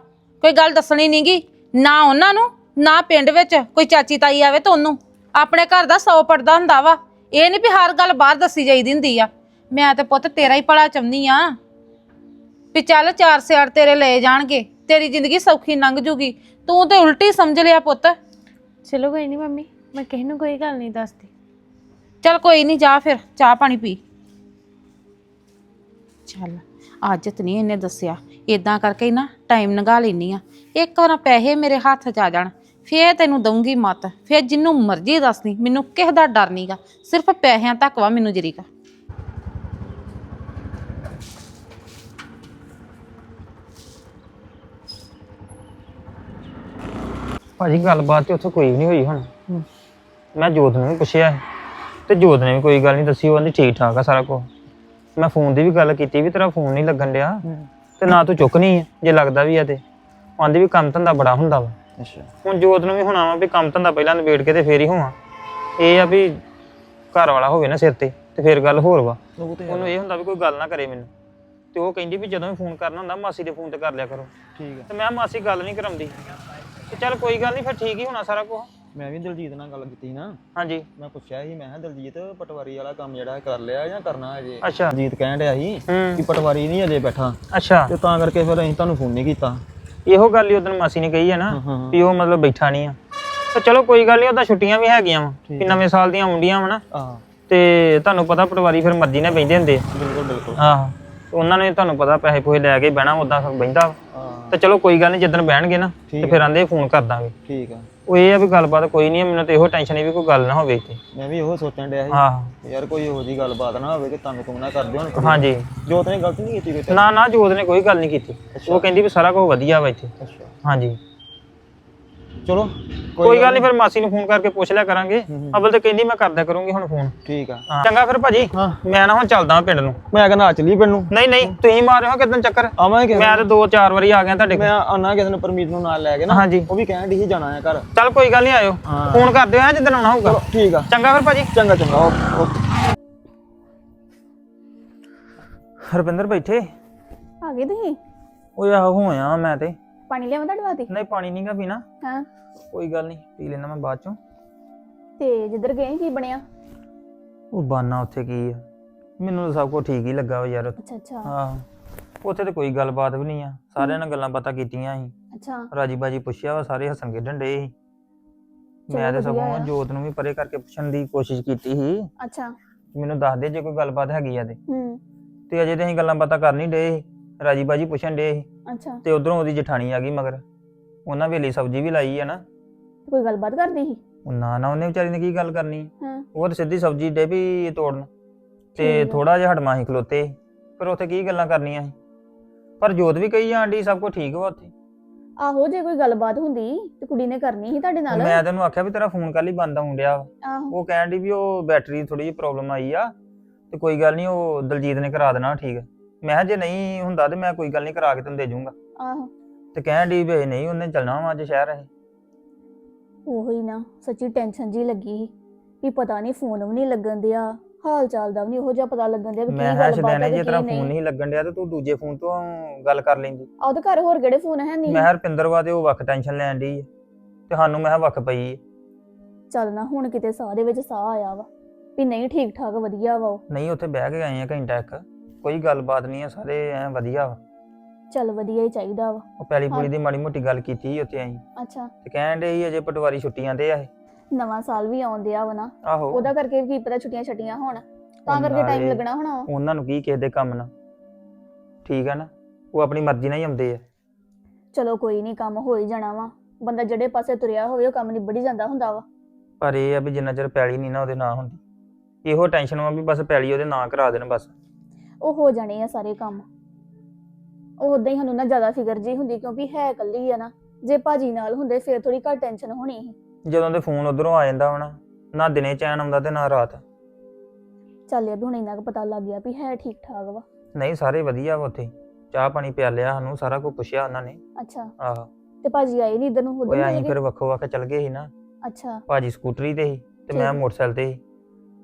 ਕੋਈ ਗੱਲ ਦੱਸਣੀ ਨਹੀਂਗੀ ਨਾ ਉਹਨਾਂ ਨੂੰ ਨਾ ਪਿੰਡ ਵਿੱਚ ਕੋਈ ਚਾਚੀ ਤਾਈ ਆਵੇ ਤਾਂ ਉਹਨੂੰ। ਆਪਣੇ ਘਰ ਦਾ ਸੌ ਪੜਦਾ ਹੁੰਦਾ ਵਾ। ਇਹ ਨਹੀਂ ਵੀ ਹਰ ਗੱਲ ਬਾਹਰ ਦੱਸੀ ਜਾਈਦੀ ਹੁੰਦੀ ਆ। ਮੈਂ ਤੇ ਪੁੱਤ ਤੇਰਾ ਹੀ ਭਲਾ ਚਾਹੁੰਦੀ ਆ। ਵੀ ਚੱਲ ਚਾਰ ਸਿਆੜ ਤੇਰੇ ਲਏ ਜਾਣਗੇ। ਤੇਰੀ ਜ਼ਿੰਦਗੀ ਸੌਖੀ ਲੰਘ ਜੂਗੀ। ਤੂੰ ਤੇ ਉਲਟੀ ਸਮਝ ਲਿਆ ਪੁੱਤ। ਚਲੋ ਕੋਈ ਨਹੀਂ ਮੰਮੀ ਮੈਂ ਕਿਸੇ ਨੂੰ ਕੋਈ ਗੱਲ ਨਹੀਂ ਦੱਸਦੀ। ਚੱਲ ਕੋਈ ਨਹੀਂ ਜਾ ਫਿਰ ਚਾਹ ਪਾਣੀ ਪੀ। ਚੱਲ ਅੱਜ ਤੇ ਨਹੀਂ ਇਹਨੇ ਦੱਸਿਆ। ਇਦਾਂ ਕਰਕੇ ਹੀ ਨਾ ਟਾਈਮ ਲੰਘਾ ਲੈਨੀ ਆ। ਇੱਕ ਵਾਰ ਪੈਸੇ ਮੇਰੇ ਹੱਥ 'ਚ ਆ ਜਾਣ ਫੇਰ ਤੈਨੂੰ ਦਊਂਗੀ ਮਤ। ਫੇਰ ਜਿੰਨੂੰ ਮਰਜ਼ੀ ਦੱਸਦੀ ਮੈਨੂੰ ਕਿਸੇ ਦਾ ਡਰ ਨਹੀਂਗਾ ਸਿਰਫ ਪੈਸਿਆਂ ਤੱਕ ਵਾ ਮੈਨੂੰ ਜਰੀਗਾ ਭਾਜੀ ਗੱਲਬਾਤ ਤੇ ਉੱਥੇ ਕੋਈ ਵੀ ਨਹੀਂ ਹੋਈ ਹੁਣ। ਮੈਂ ਜੋਤ ਨੂੰ ਵੀ ਪੁੱਛਿਆ ਸੀ ਤੇ ਜੋਤ ਨੇ ਵੀ ਕੋਈ ਗੱਲ ਨਹੀਂ ਦੱਸੀ ਉਹ ਕਹਿੰਦੀ ਠੀਕ ਠਾਕ ਆ ਸਾਰਾ ਕੁਝ ਮੈਂ ਫੋਨ ਦੀ ਵੀ ਗੱਲ ਕੀਤੀ ਵੀ ਤੇਰਾ ਫੋਨ ਨਹੀਂ ਲੱਗਣ ਡਿਆ ਤੇ ਨਾ ਤੂੰ ਚੁੱਕਣੀ ਹੈ ਜੇ ਲੱਗਦਾ ਵੀ ਆ ਤੇ। ਆਂਦੀ ਵੀ ਕੰਮ ਧੰਦਾ ਬੜਾ ਹੁੰਦਾ ਵਾ। ਅੱਛਾ। ਹੁਣ ਜੋਤ ਨੂੰ ਵੀ ਹੋਣਾ ਵਾ ਵੀ ਕੰਮ ਧੰਦਾ ਪਹਿਲਾਂ ਨਿਬੇੜ ਕੇ ਤੇ ਫੇਰ ਹੀ ਹੋਵਾਂ। ਇਹ ਆ ਵੀ ਘਰ ਵਾਲਾ ਹੋਵੇ ਨਾ ਸਿਰ ਤੇ ਤੇ ਫੇਰ ਗੱਲ ਹੋਰ ਵਾ। ਉਹਨੂੰ ਇਹ ਹੁੰਦਾ ਵੀ ਕੋਈ ਗੱਲ ਨਾ ਕਰੇ ਮੈਨੂੰ। ਤੇ ਉਹ ਕਹਿੰਦੀ ਵੀ ਜਦੋਂ ਵੀ ਫੋਨ ਕਰਨਾ ਹੁੰਦਾ ਮਾਸੀ ਦੇ ਫੋਨ ਤੇ ਕਰ ਲਿਆ ਕਰੋ। ਠੀਕ ਆ। ਤੇ ਮੈਂ ਕਿਹਾ ਮਾਸੀ ਗੱਲ ਨਹੀਂ ਕਰਾਉਂਦੀ। ਤੇ ਚੱਲ ਕੋਈ ਗੱਲ ਨਹੀਂ ਫਿਰ ਠੀਕ ਹੀ ਹੋਣਾ ਸਾਰਾ ਕੁਝ ਮੈਂ ਵੀ ਦਲਜੀਤ ਨਾਲ ਗੱਲ ਕੀਤੀ ਨਾ। ਹਾਂਜੀ। ਮੈਂ ਪੁੱਛਿਆ ਸੀ ਮੈਂ ਕਿਹਾ ਦਲਜੀਤ ਪਟਵਾਰੀ ਵਾਲਾ ਕੰਮ ਜਿਹੜਾ ਕਰ ਲਿਆ ਜਾਂ ਕਰਨਾ ਅਜੇ ਅੱਛਾ। ਦਲਜੀਤ ਕਹਿਣ ਡਿਆ ਸੀ ਹੂੰ। ਕਿ ਪਟਵਾਰੀ ਨਹੀਂ ਅਜੇ ਬੈਠਾ। ਅੱਛਾ। ਤੇ ਤਾਂ ਕਰਕੇ ਫਿਰ ਅਸੀਂ ਤੁਹਾਨੂੰ ਫੋਨ ਨਹੀਂ ਕੀਤਾ। ਇਹੋ ਗੱਲ ਹੀ ਉਦੋਂ ਮਾਸੀ ਨੇ ਕਹੀ ਹੈ ਨਾ ਹਾਂ, ਹਾਂ। ਵੀ ਉਹ ਮਤਲਬ ਬੈਠਾ ਨਹੀਂ ਆ। ਤੇ ਚਲੋ ਕੋਈ ਗੱਲ ਨਹੀਂ ਉਹਦਾ ਛੁੱਟੀਆਂ ਵੀ ਹੈਗੀਆਂ ਵਾ ਕਿ ਨਵੇਂ ਸਾਲ ਦੀਆਂ ਆਉਂਦੀਆਂ ਵਾ ਨਾ। ਆਹ। ਤੇ ਤੁਹਾਨੂੰ ਪਤਾ ਪਟਵਾਰੀ ਫਿਰ ਮਰਜ਼ੀ ਨਾਲ ਬੈਂਦੇ ਹੁੰਦੇ ਆ। ਬਿਲਕੁਲ ਬਿਲਕੁਲ। ਆਹੋ। ਤੇ ਉਹਨਾਂ ਨੇ ਤੁਹਾਨੂੰ ਪਤਾ ਪੈਸੇ ਪੂਸੇ ਲੈ ਕੇ ਬਹਿਣਾ ਉਦਾਂ ਬੈਂਦਾ ਆਹ। ਤੇ ਚਲੋ ਕੋਈ ਗੱਲ ਨਹੀਂ ਜਦੋਂ ਬਹਿਣਗੇ ਨਾ ਤੇ ਫਿਰ ਆਂਦੇ ਫੋਨ ਕਰ ਦਾਂਗੇ। ਠੀਕ ਆ। ਉਹ ਇਹ ਆ ਵੀ ਗੱਲਬਾਤ ਕੋਈ ਨਹੀਂ ਮੈਨੂੰ ਤੇ ਇਹੋ ਟੈਨਸ਼ਨ ਹੈ ਵੀ ਕੋਈ ਗੱਲ ਨਾ ਹੋਵੇ ਇੱਥੇ। ਮੈਂ ਵੀ ਇਹੋ ਸੋਚਣ ਡਿਆ ਸੀ। ਆਹੋ। ਯਾਰ ਕੋਈ ਇਹੋ ਜੀ ਗੱਲਬਾਤ ਨਾ ਹੋਵੇ ਕਿ ਤੁਹਾਨੂੰ ਤੁਮ ਨਾ ਕਰ ਦਿਓ ਹੁਣ ਹਾਂਜੀ। ਜੋਤ ਨੇ ਗਲਤ ਨਹੀਂ ਕੀਤੀ ਕੋਈ ਨਾ ਨਾ ਜੋਤ ਨੇ ਕੋਈ ਗੱਲ ਨਹੀਂ ਕੀਤੀ। ਉਹ ਕਹਿੰਦੀ ਵੀ ਸਾਰਾ ਕੁਝ ਵਧੀਆ ਵਾ ਇੱਥੇ। ਅੱਛਾ। ਹਾਂਜੀ। ਚਲੋ ਕੋਈ ਗੱਲ ਨਹੀਂ ਫਿਰ ਮਾਸੀ ਨੂੰ ਫੋਨ ਕਰਕੇ ਪੁੱਛ ਲਿਆ ਕਰਾਂਗੇ। ਅਵਲ ਤੇ ਕਹਿੰਦੀ ਮੈਂ ਕਰਦਿਆ ਕਰੂੰਗੀ ਹੁਣ ਫੋਨ। ਠੀਕ ਆ। ਚੰਗਾ ਫਿਰ ਭਾਜੀ। ਮੈਂ ਨਾ ਹੁਣ ਚੱਲਦਾ ਪਿੰਡ ਨੂੰ। ਮੈਂ ਕਹਿੰਦਾ ਚਲੀ ਪਿੰਡ ਨੂੰ। ਨਹੀਂ ਨਹੀਂ ਤੁਸੀਂ ਮਾਰਿਓ ਹਾਂ ਕਿਦਾਂ ਚੱਕਰ। ਆਵਾਂਗੇ ਮੈਂ ਤੇ ਦੋ ਚਾਰ ਵਾਰੀ ਆ ਗਿਆ ਤੁਹਾਡੇ ਕੋਲ। ਮੈਂ ਆਉਣਾ ਕਿਸੇ ਨੂੰ ਪਰਮੀਤ ਨੂੰ ਨਾਲ ਲੈ ਕੇ ਨਾ। ਹਾਂਜੀ। ਉਹ ਵੀ ਕਹਿਣ ਦੀ ਸੀ ਜਾਣਾ ਹੈ ਘਰ। ਚੱਲ ਕੋਈ ਗੱਲ ਨਹੀਂ ਆਇਓ। ਫੋਨ ਕਰ ਦਿਓ ਹੈ ਜਿੱਦਣ ਆਉਣਾ ਹੋਊਗਾ। ਠੀਕ ਆ। ਚੰਗਾ ਫਿਰ ਭਾਜੀ। ਚੰਗਾ ਚੰਗਾ। ਓਕੇ ਹਰਪਿੰਦਰ ਬੈਠੇ। ਆ ਗਏ ਤੁਸੀਂ? ਉਹ ਆਹੋ ਹੋਇਆ ਮੈਂ ਤੇ। ਪਾਣੀ ਲਿਆਵਾਂ ਤੁਹਾਡੇ ਵਾਸਤੇ? ਨਹੀਂ ਪਾਣੀ ਨਹੀਂਗਾ ਪੀਣਾ। ਹਾਂ। ਕੋਈ ਗੱਲ ਨਹੀਂ ਪੀ ਲੈਣਾ ਮੈਂ ਬਾਅਦ ਚੋਂ। ਤੇ ਜਿੱਧਰ ਗਏ ਕੀ ਬਣਿਆ? ਉਹ ਬਾਨਾ ਉੱਥੇ ਕੀ ਆ? ਮੈਨੂੰ ਤਾਂ ਸਭ ਕੁਝ ਠੀਕ ਹੀ ਲੱਗਾ ਵਾ ਯਾਰ। ਅੱਛਾ ਅੱਛਾ। ਆਹ ਉੱਥੇ ਤੇ ਕੋਈ ਗੱਲਬਾਤ ਵੀ ਨਹੀਂ ਆ। ਸਾਰਿਆਂ ਨਾਲ ਗੱਲਾਂ ਬਾਤਾਂ ਕੀਤੀਆਂ ਸੀ। ਅੱਛਾ। ਰਾਜੀ ਬਾਜੀ ਪੁੱਛਿਆ ਵਾ ਸਾਰੇ ਹੱਸਣ ਖੇਡਣ ਡੇ ਸੀ। ਮੈਂ ਤੇ ਸਗੋਂ। ਜੋਤ ਨੂੰ ਵੀ ਪਰੇ ਕਰਕੇ ਪੁੱਛਣ ਦੀ ਕੋਸ਼ਿਸ਼ ਕੀਤੀ ਸੀ। ਅੱਛਾ। ਮੈਨੂੰ ਦੱਸ ਦੇ ਜੇ ਕੋਈ ਗੱਲਬਾਤ ਹੈਗੀ ਆ ਤੇ। ਹੂੰ। ਤੇ ਅਜੇ ਤੇ ਅਸੀਂ ਗੱਲਾਂ ਬਾਤਾਂ ਕਰ ਨਹੀਂ ਡੇ ਸੀ। ਰਾਜੀ ਬਾਜੀ ਪੁੱਛਣ ਡੇ ਸੀ। ਅੱਛਾ। ਤੇ ਉਧਰੋਂ ਉਹਦੀ ਜਠਾਣੀ ਆ ਗਈ ਮਗਰ। ਉਹਨਾਂ ਵੇਲੀ ਸਬਜ਼ੀ ਵੀ ਲਾਈ ਆ ਨਾ। ਤੇ ਕੋਈ ਗੱਲਬਾਤ ਕਰਦੀ ਸੀ? ਉਹ ਨਾ ਨਾ ਉਹਨੇ ਵਿਚਾਰੀ ਨੇ ਕੀ ਗੱਲ ਕਰਨੀ? ਹਾਂ। ਉਹ ਤੇ ਸਿੱਧੀ ਸਬਜ਼ੀ ਡੇ ਵੀ ਤੋੜਨ। ਤੇ ਠੀਕ ਆ। ਥੋੜਾ ਜਿਹਾ ਹਟਮਾ ਸੀ ਖਲੋਤੇ। ਪਰ ਉੱਥੇ ਕੀ ਗੱਲਾਂ ਕਰਨੀਆਂ ਸੀ? ਪਰ ਜੋਤ ਵੀ ਕਹੀ ਜਾਂਦੀ ਸਭ ਕੁਝ ਠੀਕ ਵਾ ਉੱਥੇ। ਆਹੋ ਜੇ ਕੋਈ ਗੱਲਬਾਤ ਹੁੰਦੀ ਤੇ ਕੁੜੀ ਨੇ ਕਰਨੀ ਸੀ ਤੁਹਾਡੇ ਨਾਲ? ਮੈਂ ਤੈਨੂੰ ਆਖਿਆ ਵੀ ਤੇਰਾ ਫੋਨ ਕੱਲ ਹੀ ਬੰਦ ਆਉਣ ਡਿਆ ਵਾ। ਆਹੋ। ਉਹ ਕਹਿਣ ਦੀ ਵੀ ਉਹ ਬੈਟਰੀ ਥੋੜੀ ਜਿਹੀ ਪ੍ਰੋਬਲਮ ਆਈ ਆ। ਤੇ ਕੋਈ ਗੱਲ ਨਹੀਂ ਉਹ ਦਲਜੀਤ ਨੇ ਕਰਾ ਦੇਣਾ ਠੀਕ। ਮੈਂ ਕਿਹਾ ਜੇ ਨਹੀਂ ਹੁੰਦਾ ਤੇ ਮੈਂ ਕੋਈ ਗੱਲ ਨਹੀਂ ਕਰਾ ਕੇ ਤੈਨੂੰ ਦੇ ਜਾਊਂਗਾ। ਆਹੋ। ਤੇ ਕਹਿਣ ਦੀ ਵੀ ਨਹੀਂ ਉਹਨੇ ਚੱਲਣਾ ਵਾ ਅੱਜ ਸ਼ਹਿਰ ਇਹ। ਉਹੋ ਨਾ ਸੱਚੀ ਟੈਨਸ਼ਨ ਜੀ ਲੱਗੀ ਸੀ ਵੀ ਪਤਾ ਨਹੀਂ ਫੋਨ ਵੀ ਨਹੀਂ ਲੱਗਣ ਦਿਆ ਹਾਲ ਚਾਲ ਦਾ ਵੀ ਨਹੀਂ ਉਹੋ ਜਿਹਾ ਪਤਾ ਲੱਗਣ ਦਿਆ ਵੀ ਕੀ ਮੈਂ ਕਿਹਾ ਗੱਲਬਾਤ ਸ਼ਦੈਨੇ ਹੈ ਜੇ ਤੇਰਾ ਫੋਨ ਨਹੀਂ। ਲੱਗਣ ਡਿਆ ਤੇ ਤੂੰ ਦੂਜੇ ਫੋਨ ਤੋਂ ਗੱਲ ਕਰ ਲੈਂਦੀ। ਉਹਦੇ ਘਰ ਹੋਰ ਕਿਹੜੇ ਫੋਨ ਹੈ ਨਹੀਂ? ਮੈਂ ਕਿਹਾ ਰੁਪਿੰਦਰ ਵਾ ਤੇ ਉਹ ਵੱਖ ਟੈਨਸ਼ਨ ਲੈਣ ਦੀ ਤੇ ਸਾਨੂੰ ਮੈਂ ਕਿਹਾ ਵੱਖ ਪਈ ਏ। ਚੱਲ ਨਾ ਹੁਣ ਕਿਤੇ ਸਾਹ ਦੇ ਵਿੱਚ ਸਾਹ ਆਇਆ ਵਾ ਵੀ ਨਹੀਂ ਠੀਕ ਠਾਕ ਵਧੀਆ ਵਾ ਉਹ। ਨਹੀਂ ਉੱਥੇ ਬਹਿ ਕੇ ਆਏ ਆ ਘੰਟਾ ਇੱਕ। ਕੋਈ ਗੱਲਬਾਤ ਨਹੀਂ ਆ ਸਾਰੇ ਐ ਵਧੀਆ ਵਾ। ਚੱਲ ਵਧੀਆ ਹੀ ਚਾਹੀਦਾ ਵਾ। ਉਹ ਪੈਲੀ ਪੂਲੀ ਦੀ ਮਾੜੀ ਮੋਟੀ ਗੱਲ ਕੀਤੀ ਸੀ ਉੱਥੇ ਆਈ ਅੱਛਾ। ਤੇ ਕਹਿਣ ਦੇ ਸੀ ਅਜੇ ਪਟਵਾਰੀ ਛੁੱਟੀਆਂ ਤੇ ਆ ਇਹ। ਨਵਾਂ ਸਾਲ ਵੀ ਆਉਣ ਡਿਆ ਵਾ ਨਾ। ਆਹੋ। ਉਹਦਾ ਕਰਕੇ ਵੀ ਕੀ ਪਤਾ ਛੁੱਟੀਆਂ ਛੱਟੀਆਂ ਹੋਣ। ਤਾਂ ਕਰਕੇ ਟਾਈਮ ਨਾਲੇ- ਲੱਗਣਾ ਹੋਣਾ ਵਾ। ਉਹਨਾਂ ਨੂੰ ਕੀ ਕਿਸੇ ਦੇ ਕੰਮ ਨਾ ਠੀਕ ਆ ਨਾ? ਉਹ ਆਪਣੀ ਮਰਜ਼ੀ ਨਾਲ ਹੀ ਆਉਂਦੇ ਆ। ਚਲੋ ਕੋਈ ਨਹੀਂ ਕੰਮ ਹੋ ਹੀ ਜਾਣਾ ਵਾ। ਬੰਦਾ ਜਿਹੜੇ ਪਾਸੇ ਤੁਰਿਆ ਹੋਵੇ ਉਹ ਕੰਮ ਨਿਬੜੀ ਜਾਂਦਾ ਹੁੰਦਾ ਵਾ। ਪਰ ਇਹ ਆ ਵੀ ਜਿੰਨਾ ਚਿਰ ਪੈਲੀ ਨਹੀਂ ਨਾ ਉਹਦੇ ਨਾਂ ਹੁੰਦੀ। ਇਹੋ ਟੈਨਸ਼ਨ ਵਾ ਵੀ ਬਸ ਪੈਲੀ ਉਹਦੇ ਨਾਂ ਕਰਾ ਦੇਣ ਬਸ। ਉਹ ਹੋ ਜਾਣੇ ਆ ਸਾਰੇ ਕੰਮ। ਉਹ ਉਦਾਂ ਹੀ ਸਾਨੂੰ ਨਾ ਜ਼ਿਆਦਾ ਫਿਕਰ ਜੀ ਹੁੰਦੀ ਕਿਉਂਕਿ ਹੈ ਇਕੱਲੀ ਆ ਨਾ। ਜੇ ਭਾਜੀ ਨਾਲ ਹੁੰਦੇ ਫਿਰ ਥੋੜੀ ਘੱਟ ਟੈਨਸ਼ਨ ਹੋਣੀ ਸੀ। ਜਦੋਂ ਦੇ ਫੋਨ ਉਧਰੋਂ ਆ ਜਾਂਦਾ ਵਾ ਨਾ ਦਿਨੇ ਚੈਨ ਆਉਂਦਾ ਤੇ ਨਾ ਰਾਤ। ਚੱਲ ਇਹ ਵੀ ਹੁਣ ਇੰਨਾ ਕੁ ਪਤਾ ਲੱਗ ਗਿਆ ਵੀ ਹੈ ਠੀਕ ਠਾਕ ਵਾ। ਨਹੀਂ ਸਾਰੇ ਵਧੀਆ ਵਾ ਉੱਥੇ। ਚਾਹ ਪਾਣੀ ਪਿਆਲਿਆ ਸਾਨੂੰ ਸਾਰਾ ਕੁਝ ਪੁੱਛਿਆ ਉਹਨਾਂ ਨੇ। ਅੱਛਾ। ਆਹੋ। ਤੇ ਭਾਜੀ ਆਏ ਨਹੀਂ ਇਧਰ ਨੂੰ ਉਹ ਉਧਰ ਨੂੰ ਫਿਰ ਵੱਖੋ ਵੱਖ ਚੱਲ ਗਏ ਸੀ ਨਾ। ਅੱਛਾ। ਭਾਜੀ ਸਕੂਟਰੀ ਤੇ ਸੀ ਤੇ ਮੈਂ ਠੀਕ। ਮੋਟਰਸਾਈਕਲ ਤੇ ਸੀ।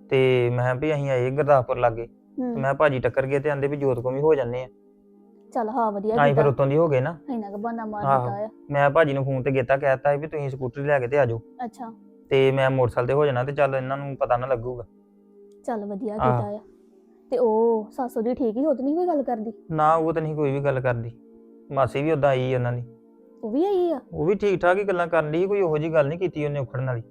ਤੇ ਮੈਂ ਵੀ ਅਸੀਂ ਆਏ ਗੁਰਦਾਸਪੁਰ ਲਾਗੇ। ਤੇ ਹੂੰ। ਮੈਂ ਭਾਜੀ ਟੱਕਰ ਗਏ ਤੇ ਆਂਦੇ ਵੀ ਜੋਤ ਕੋ ਵੀ ਹੋ ਜੰਨੇ ਆ। ਚੱਲ ਹਾਂ ਵਧੀਆ ਅਸੀਂ ਫਿਰ ਕੀਤਾ ਉਤੋਂ ਦੀ ਹੋ ਗਏ ਨਾ। ਇੰਨਾ ਕੁ ਬਹਾਨਾ ਮਾਰ ਆਹੋ। ਦਿੱਤਾ ਆ। ਮੈਂ ਭਾਜੀ ਨੂੰ ਫੋਨ ਤੇ ਕੀਤਾ ਕਹਿਤਾ ਵੀ ਤੁਸੀਂ ਸਕੂਟਰੀ ਲੈ ਕੇ ਤੇ ਆ ਜਾਓ। ਅੱਛਾ। ਤੇ ਮੈਂ ਮੋਟਰਸਾਈਕਲ ਤੇ ਹੋ ਜਾਣਾ ਤੇ ਚੱਲ ਇਹਨਾਂ ਨੂੰ ਪਤਾ ਨਾ ਲੱਗੂਗਾ। ਚੱਲ ਵਧੀਆ ਆਹ। ਕੀਤਾ ਆ। ਤੇ ਉਹ ਸਾਸੂ ਦੀ ਠੀਕ ਹੀ ਹੋਤ ਨਹੀਂ ਕੋਈ ਗੱਲ ਕਰਦੀ? ਨਾ ਉਹ ਤਾਂ ਨਹੀਂ ਕੋਈ ਵੀ ਗੱਲ ਕਰਦੀ। ਮਾਸੀ ਵੀ ਉਦਾਂ ਆਈ ਉਹਨਾਂ ਦੀ। ਉਹ ਵੀ ਆਈ ਆ? ਉਹ ਵੀ ਠੀਕ ਠਾਕ ਹੀ ਗੱਲਾਂ ਕਰਨ ਦੀ ਕੋਈ ਉਹੋ ਜੀ ਗੱਲ ਨਹੀਂ ਕੀਤੀ ਉਹਨੇ ਉਖੜਨ ਵਾਲੀ।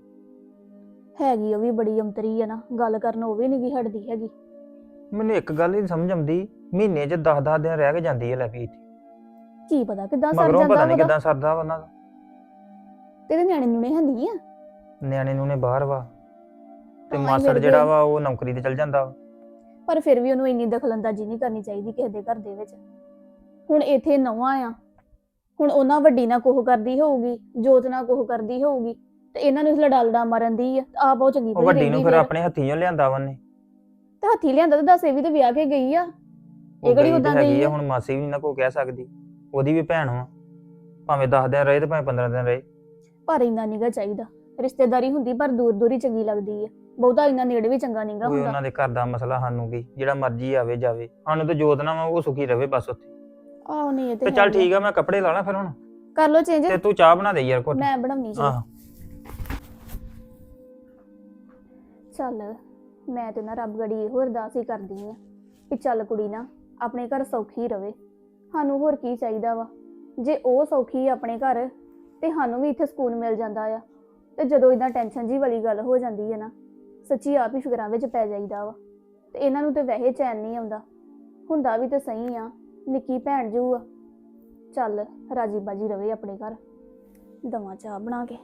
ਹੈਗੀ ਉਹ ਵੀ ਬੜੀ ਅੰਤਰੀ ਆ ਨਾ। ਗੱਲ ਕਰਨ ਉਹ ਵੀ ਨਹੀਂ ਵੀ ਹਟਦੀ ਹੈਗੀ। ਮੈਨੂੰ ਇੱਕ ਗੱਲ ਹੀ ਨੀ ਸਮਝ ਆਉਂਦੀ ਮਹੀਨੇ 'ਚ 10-10 ਦਿਨ ਰਹਿ ਕੇ ਜਾਂਦੀ ਹੈ ਲੈ ਵੀ ਇੱਥੇ। ਕੀ ਪਤਾ ਕਿੱਦਾਂ ਸਰ ਮਗਰੋਂ ਜਾਂਦਾ ਪਤਾ ਨਹੀਂ ਉਹਦਾ ਕਿਦਾਂ ਸਰਦਾ ਵਾ ਉਹਨਾਂ ਦਾ। ਤੇਰੇ ਨਿਆਣੇ ਨੂਣੇ ਹੈ ਨਹੀਂ ਆ? ਨਿਆਣੇ ਨੂੰ ਨੇ ਬਾਹਰ ਵਾ। ਤੇ ਹਾਂ, ਮਾਸੜ ਜਿਹੜਾ। ਵਾ ਉਹ ਨੌਕਰੀ ਤੇ ਚਲ ਜਾਂਦਾ ਵਾ। ਪਰ ਫਿਰ ਵੀ ਉਹਨੂੰ ਇੰਨੀ ਦਖਲਅੰਦਾਜ਼ੀ ਨਹੀਂ ਕਰਨੀ ਚਾਹੀਦੀ ਕਿਸੇ ਦੇ ਘਰ ਦੇ ਵਿੱਚ। ਹੁਣ ਇੱਥੇ ਨਵਾਂ ਆ। ਹੁਣ ਉਹਨਾਂ ਵੱਡੀ ਨਾਲ ਕੋਹ ਕਰਦੀ ਹੋਊਗੀ ਜੋਤ ਨਾਲ ਕੋਹ ਕਰਦੀ ਹੋਊਗੀ ਤੇ ਇਹਨਾਂ ਨੂੰ ਲੜਾ ਲੜਾ ਮਾਰਨ ਦੀ ਆ ਆਪ ਉਹ ਚੰਗੀ ਉਹ ਭਲੀ ਵੱਡੀ ਨੂੰ ਰਹਿੰਦੀ ਫਿਰ ਫਿਰ। ਆਪਣੇ ਹੱਥੀਂ ਲਿਆਂਦਾ ਵਾ ਨੇ ਤੇ ਹੱਥੀ ਲਿਆਂਦਾ ਤੇ ਦੱਸ ਇਹ ਵੀ ਤੇ ਵਿਆਹ ਕੇ ਗਈ ਆ। ਉਹ ਇਹ ਕਿਹੜੀ ਗਈ ਤੇ ਉਦਾਂ ਹੈਗੀ ਗਈ ਆ ਆ? ਹੁਣ ਮਾਸੀ ਵੀ ਨੀ ਕੋ ਕਹਿ ਸਕਦੀ। ਉਹਦੀ ਵੀ ਭੈਣ ਵਾ। ਭਾਵੇਂ 10 ਦਿਨ ਰਹੇ ਤੇ ਭਾਵੇਂ 15 ਦਿਨ ਰਹੇ। ਪਰ ਇੰਨਾ ਨੀਗਾ ਚਾਹੀਦਾ। ਰਿਸ਼ਤੇਦਾਰੀ ਹੁੰਦੀ ਪਰ ਦੂਰ ਦੂਰ ਹੀ ਚੰਗੀ ਲੱਗਦੀ ਆ। ਬਹੁਤਾ ਇੰਨਾ ਨੇੜੇ ਵੀ ਚੰਗਾ ਨਹੀਂਗਾ ਕੋਈ ਹੁੰਦਾ। ਉਹਨਾਂ ਦੇ ਘਰ ਦਾ ਮਸਲਾ ਸਾਨੂੰ ਕੀ? ਜਿਹੜਾ ਮਰਜ਼ੀ ਆਵੇ ਜਾਵੇ। ਸਾਨੂੰ ਤਾਂ ਜੋਤ ਨਾ ਵਾ ਉਹ ਸੁਖੀ ਰਵੇ ਬਸ ਉੱਥੇ। ਆਹ ਨਹੀਂ ਇਹ ਤੇ ਤੇ ਚੱਲ। ਠੀਕ ਆ ਮੈਂ ਕੱਪੜੇ ਲਾ ਲਾਂ ਫਿਰ ਹੁਣ। ਕਰ ਲੋ ਚੇਂਜ ਤੇ ਤੂੰ ਚਾਹ ਬਣਾ ਦੇ ਯਾਰ ਘੁੱਟ। ਮੈਂ ਬਣਾਉਣੀ ਜੀ ਆਹ। ਚੱਲ। ਮੈਂ ਤੇ ਨਾ ਰੱਬ ਗੜੀ ਇਹੋ ਅਰਦਾਸ ਹੀ ਕਰਦੀ ਆ ਕਿ ਚੱਲ ਕੁੜੀ ਨਾ ਆਪਣੇ ਘਰ ਸੌਖੀ ਰਵੇ। ਸਾਨੂੰ ਹੋਰ ਕੀ ਚਾਹੀਦਾ ਵਾ? ਜੇ ਉਹ ਸੌਖੀ ਆ ਆਪਣੇ ਘਰ, ਤੇ ਸਾਨੂੰ ਵੀ ਇੱਥੇ ਸਕੂਨ ਮਿਲ ਜਾਂਦਾ ਆ। ਤੇ ਜਦੋਂ ਇਦਾਂ ਟੈਨਸ਼ਨ ਜੀ ਵਾਲੀ ਗੱਲ ਹੋ ਜਾਂਦੀ ਹੈ ਨਾ, ਸੱਚੀ ਆਪ ਹੀ ਫਿਕਰਾਂ ਵਿੱਚ ਪੈ ਜਾਈਦਾ ਵਾ। ਤੇ ਇਹਨਾਂ ਨੂੰ ਤੇ ਵੈਸੇ ਚੈਨ ਨਹੀਂ ਆਉਂਦਾ। ਹੁੰਦਾ ਵੀ ਤੇ ਸਹੀ ਆ, ਨਿੱਕੀ ਭੈਣ ਜੂ ਆ। ਚੱਲ ਰਾਜੀ ਬਾਜੀ ਰਵੇ ਆਪਣੇ ਘਰ। ਦਵਾ ਚਾਹ ਬਣਾ ਕੇ।